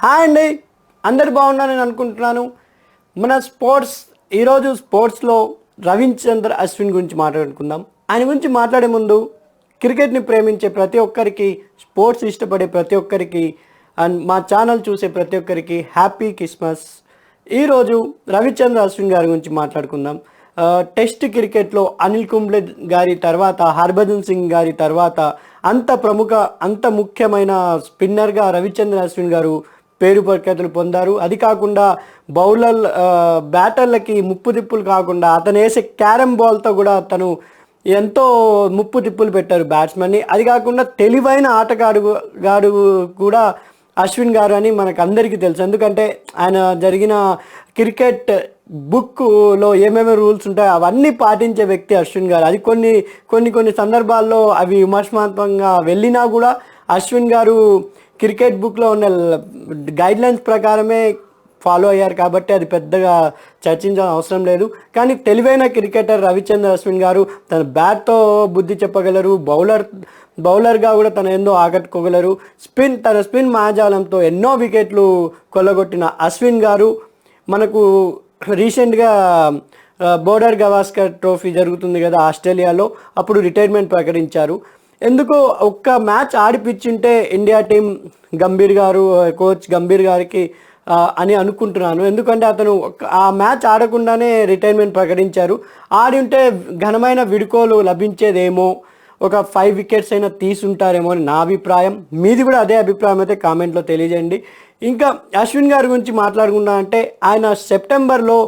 Hi అండి. అందరు బాగున్నారని అనుకుంటున్నాను. మన స్పోర్ట్స్ ఈరోజు స్పోర్ట్స్లో రవిచంద్ర అశ్విన్ గురించి మాట్లాడుకుందాం. ఆయన గురించి మాట్లాడే ముందు క్రికెట్ని ప్రేమించే ప్రతి ఒక్కరికి స్పోర్ట్స్ ఇష్టపడే ప్రతి ఒక్కరికి అండ్ మా ఛానల్ చూసే ప్రతి ఒక్కరికి హ్యాపీ క్రిస్మస్. ఈరోజు రవిచంద్ర అశ్విన్ గారి గురించి మాట్లాడుకుందాం. టెస్ట్ క్రికెట్లో అనిల్ కుంబ్లే గారి తర్వాత హర్భజన్ సింగ్ గారి తర్వాత అంత ప్రముఖ అంత ముఖ్యమైన స్పిన్నర్గా రవిచంద్ర అశ్విన్ గారు పేరు ప్రఖ్యాతులు పొందారు. అది కాకుండా బౌలర్ బ్యాటర్లకి ముప్పు తిప్పులు కాకుండా అతను వేసే క్యారమ్ బాల్తో కూడా తను ఎంతో ముప్పు తిప్పులు పెట్టారు బ్యాట్స్మెన్ని. అది కాకుండా తెలివైన ఆటగాడు గాడు కూడా అశ్విన్ గారు అని మనకు అందరికీ తెలుసు. ఎందుకంటే ఆయన జరిగిన క్రికెట్ బుక్లో ఏమేమి రూల్స్ ఉంటాయో అవన్నీ పాటించే వ్యక్తి అశ్విన్ గారు. అది కొన్ని కొన్ని కొన్ని సందర్భాల్లో అవి విమర్శనాత్మకంగా వెళ్ళినా కూడా అశ్విన్ గారు క్రికెట్ బుక్లో ఉన్న గైడ్ లైన్స్ ప్రకారమే ఫాలో అయ్యారు కాబట్టి అది పెద్దగా చర్చించాల్సిన అవసరం లేదు. కానీ తెలివైన క్రికెటర్ రవిచంద్ర అశ్విన్ గారు తన బ్యాట్తో బుద్ధి చెప్పగలరు బౌలర్ బౌలర్గా కూడా తన ఎందో ఆకట్టుకోగలరు. స్పిన్ తన స్పిన్ మాజాలంతో ఎన్నో వికెట్లు కొల్లగొట్టిన అశ్విన్ గారు మనకు రీసెంట్గా బోర్డర్ గవాస్కర్ ట్రోఫీ జరుగుతుంది కదా ఆస్ట్రేలియాలో అప్పుడు రిటైర్మెంట్ ప్రకటించారు. ఎందుకు ఒక్క match ఆడిపించుంటే India team Gambhir garu coach Gambhir గారికి అని అనుకుంటున్నాను. ఎందుకంటే అతను ఆ మ్యాచ్ ఆడకుండానే రిటైర్మెంట్ ప్రకటించారు. ఆడి ఉంటే ఘనమైన విడుకోలు లభించేదేమో ఒక ఫైవ్ వికెట్స్ అయినా తీసుంటారేమో అని నా అభిప్రాయం. మీది కూడా అదే అభిప్రాయం అయితే కామెంట్లో తెలియజేయండి. ఇంకా అశ్విన్ గారి గురించి మాట్లాడుకున్నా అంటే ఆయన సెప్టెంబర్లో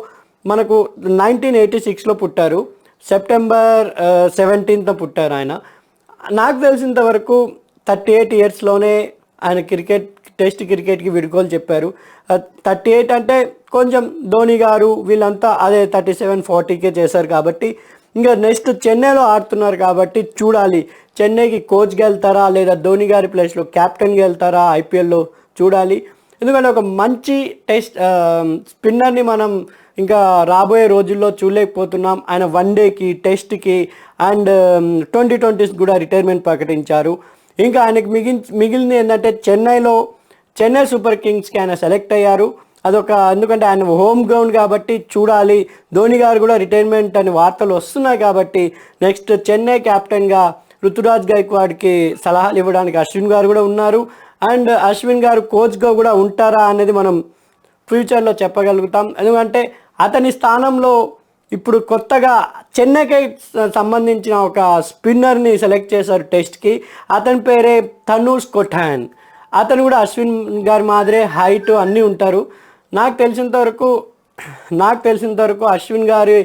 మనకు నైన్టీన్ ఎయిటీ సిక్స్లో పుట్టారు. సెప్టెంబర్ సెవెంటీన్త్న పుట్టారు ఆయన. నాకు తెలిసినంత వరకు థర్టీ ఎయిట్ ఇయర్స్లోనే ఆయన క్రికెట్ టెస్ట్ క్రికెట్కి విడుకోలు చెప్పారు. థర్టీ ఎయిట్ అంటే కొంచెం ధోని గారు వీళ్ళంతా అదే థర్టీ సెవెన్ ఫార్టీకే చేశారు కాబట్టి ఇంకా నెక్స్ట్ చెన్నైలో ఆడుతున్నారు కాబట్టి చూడాలి. చెన్నైకి కోచ్గా వెళ్తారా లేదా ధోని గారి ప్లేస్లో క్యాప్టెన్గా వెళ్తారా ఐపీఎల్లో చూడాలి. ఎందుకంటే ఒక మంచి టెస్ట్ స్పిన్నర్ని మనం ఇంకా రాబోయే రోజుల్లో చూడలేకపోతున్నాం. ఆయన వన్ డేకి టెస్ట్కి అండ్ ట్వంటీ ట్వంటీస్ కూడా రిటైర్మెంట్ ప్రకటించారు. ఇంకా ఆయనకు మిగిలి మిగిలింది ఏంటంటే చెన్నైలో చెన్నై సూపర్ కింగ్స్కి ఆయన సెలెక్ట్ అయ్యారు. అదొక ఎందుకంటే ఆయన హోమ్ గ్రౌండ్ కాబట్టి చూడాలి. ధోని గారు కూడా రిటైర్మెంట్ అని వార్తలు వస్తున్నాయి కాబట్టి నెక్స్ట్ చెన్నై కెప్టెన్గా ఋతురాజ్ గైక్వాడ్కి సలహాలు ఇవ్వడానికి అశ్విన్ గారు కూడా ఉన్నారు. అండ్ అశ్విన్ గారు కోచ్గా కూడా ఉంటారా అనేది మనం ఫ్యూచర్లో చెప్పగలుగుతాం. ఎందుకంటే అతని స్థానంలో ఇప్పుడు కొత్తగా చెన్నైకి సంబంధించిన ఒక స్పిన్నర్ని సెలెక్ట్ చేశారు టెస్ట్కి. అతని పేరే తనూష్ కొఠాన్. అతను కూడా అశ్విన్ గారి మాదిరే హైట్ అన్నీ ఉంటారు. నాకు తెలిసినంత వరకు నాకు తెలిసినంత వరకు అశ్విన్ గారి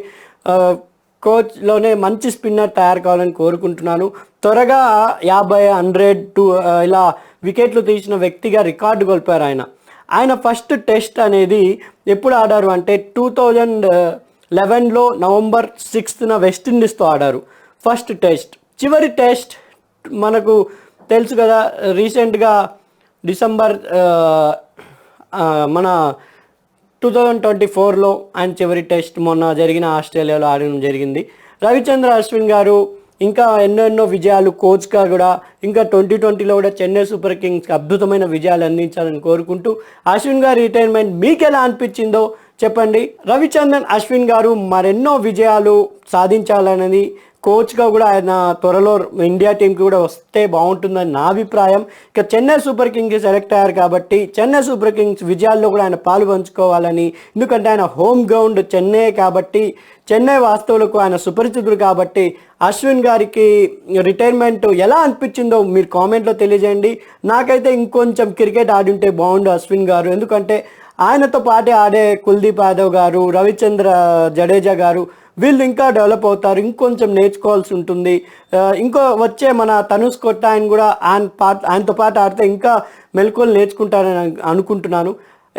కోచ్లోనే మంచి స్పిన్నర్ తయారు కావాలని కోరుకుంటున్నాను. త్వరగా యాభై హండ్రెడ్ టూ ఇలా వికెట్లు తీసిన వ్యక్తిగా రికార్డు కోల్పోయారు ఆయన. ఆయన ఫస్ట్ టెస్ట్ అనేది ఎప్పుడు ఆడారు అంటే టూ థౌజండ్ లెవెన్లో నవంబర్ సిక్స్త్న వెస్టిండీస్తో ఆడారు. First test. చివరి టెస్ట్ మనకు తెలుసు కదా రీసెంట్గా డిసెంబర్ మన టూ థౌజండ్ ట్వంటీ ఫోర్లో ఆయన చివరి టెస్ట్ మొన్న జరిగిన ఆస్ట్రేలియాలో ఆడడం జరిగింది. రవిచంద్ర అశ్విన్ గారు ఇంకా ఎన్నెన్నో విజయాలు కోచ్గా కూడా ఇంకా ట్వంటీ ట్వంటీలో కూడా చెన్నై సూపర్ కింగ్స్కి అద్భుతమైన విజయాలు అందించాలని కోరుకుంటూ అశ్విన్ గారి రిటైర్మెంట్ మీకు ఎలా అనిపించిందో చెప్పండి. రవిచంద్రన్ అశ్విన్ గారు మరెన్నో విజయాలు సాధించాలనేది కోచ్గా కూడా ఆయన త్వరలో ఇండియా టీంకి కూడా వస్తే బాగుంటుందని నా అభిప్రాయం. ఇక చెన్నై సూపర్ కింగ్స్ సెలెక్ట్ అయ్యారు కాబట్టి చెన్నై సూపర్ కింగ్స్ విజయాల్లో కూడా ఆయన పాలు పంచుకోవాలని ఎందుకంటే ఆయన హోమ్ గ్రౌండ్ చెన్నై కాబట్టి చెన్నై వాస్తవులకు ఆయన సుపరిచితుడు కాబట్టి అశ్విన్ గారికి రిటైర్మెంట్ ఎలా అనిపించిందో మీరు కామెంట్లో తెలియజేయండి. నాకైతే ఇంకొంచెం క్రికెట్ ఆడింటే బాగుండు అశ్విన్ గారు ఎందుకంటే ఆయనతో పాటే ఆడే కుల్దీప్ యాదవ్ గారు రవిచంద్ర జడేజా గారు వీళ్ళు ఇంకా డెవలప్ అవుతారు ఇంకొంచెం నేర్చుకోవాల్సి ఉంటుంది. ఇంకో వచ్చే మన తనుష్ కొట్ట ఆయన కూడా ఆయన పాట ఆయనతో పాటు ఆడితే ఇంకా మెలకువలు నేర్చుకుంటారని అనుకుంటున్నాను.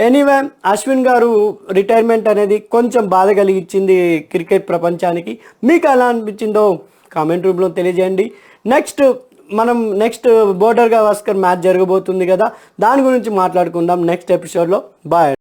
ఎనీవే అశ్విన్ గారు రిటైర్మెంట్ అనేది కొంచెం బాధ కలిగించింది క్రికెట్ ప్రపంచానికి. మీకు ఎలా అనిపించిందో కామెంట్ రూమ్లో తెలియజేయండి. నెక్స్ట్ మనం నెక్స్ట్ బోర్డర్ గవాస్కర్ మ్యాచ్ జరగబోతుంది కదా. దాని గురించి మాట్లాడుకుందాం నెక్స్ట్ ఎపిసోడ్లో బాయ్